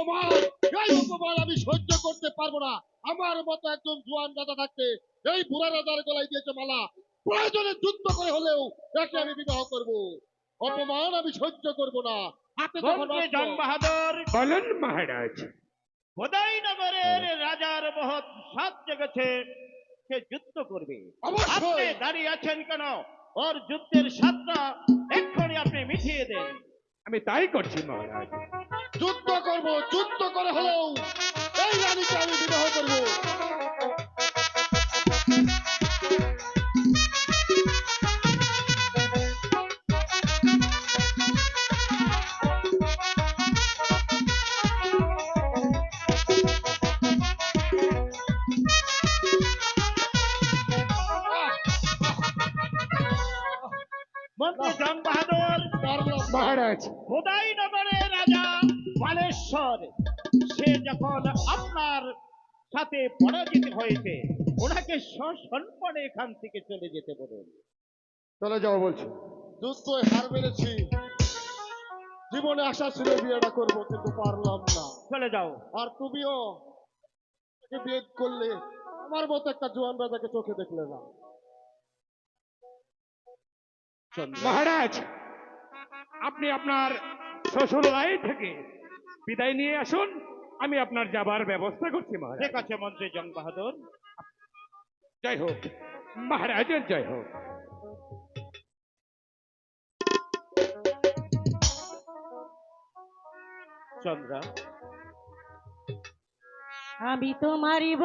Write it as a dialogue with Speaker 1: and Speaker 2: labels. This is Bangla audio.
Speaker 1: come on. এই অপমান আমি সহ্য করতে পারব না। আমার মতো একজন জোয়ান রাজা থাকতে এই বুড়া রাজার গলায় দিয়েছে মালা। প্রয়োজনে যুদ্ধ করে হলেও একে আমি বিবাহ করব। অপমান আমি সহ্য করব না। হাতে
Speaker 2: বাহাদুর।
Speaker 3: বলেন মহারাজ।
Speaker 2: নগরের রাজার মহৎ সাত জেগেছে সে যুদ্ধ করবে। আপনি দাঁড়িয়ে আছেন কেন? ওর যুদ্ধের সাতটা এক্ষুনি আপনি মিটিয়ে দেন।
Speaker 3: আমি তাই করছি মহারাজ
Speaker 1: যুদ্ধ করব যুদ্ধ করে হলেও এই রানীকে আমি বিবাহ করব
Speaker 2: মন্ত্রী জন বাহাদুর।
Speaker 3: মহারাজ।
Speaker 2: নগরের রাজা মালেশ্বর সে যখন আপনার সাথে পরাজিত হয়েছে ওনাকে সসম্মানে এখান থেকে চলে যেতে বলুন।
Speaker 3: চলে যাও বলছি।
Speaker 1: হার মেরেছি। জীবনে আশা ছিল বিয়েটা করব কিন্তু পারলাম না।
Speaker 2: চলে যাও।
Speaker 1: আর তুমিও? বিয়ে করলে আমার মতো একটা জোয়ান রাজাকে চোখে দেখলে না।
Speaker 3: মহারাজ আপনি আপনার শ্বশুর শ্বশুরালয় থেকে বিদায় নিয়ে আসুন। আমি আপনার যাবার ব্যবস্থা করছি মহারাজ।
Speaker 2: ঠিক আছে মন্ত্রী জন বাহাদুর
Speaker 3: জয় হোক। মহারাজের জয় হোক।
Speaker 2: চন্দ্রা।
Speaker 4: আমি তোমারই